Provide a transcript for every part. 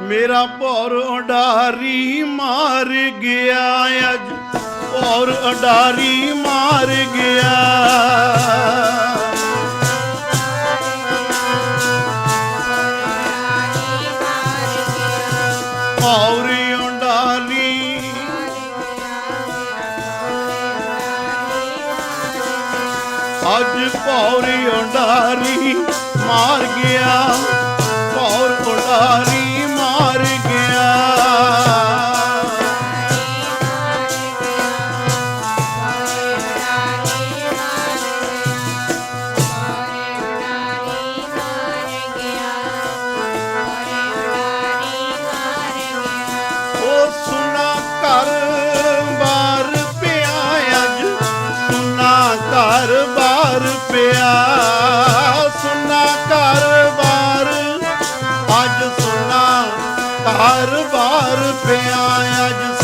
ਮੇਰਾ ਭੌਰ ਉਡਾਰੀ ਮਾਰ ਗਿਆ ਅੱਜ। ਭੌਰ ਉਡਾਰੀ ਮਾਰ ਗਿਆ। ਭੌਰ ਉਡਾਰੀ ਅੱਜ ਭੌਰੀ ਉਡਾਰੀ ਮਾਰ ਗਿਆ। ਸੁਣਾ ਘਰ ਬਾਰ ਪਿਆ ਅੱਜ। ਸੁਣਾ ਘਰ ਬਾਰ ਪਿਆ। ਸੁਣਾ ਘਰ ਬਾਰ। ਅੱਜ ਸੁਣਾ ਘਰ ਬਾਰ ਪਿਆ। ਅੱਜ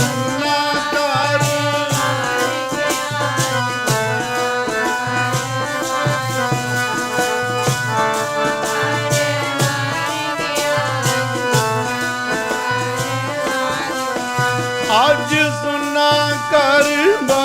ਅੱਜ ਸੁਨਾ ਕਰ ਬਾ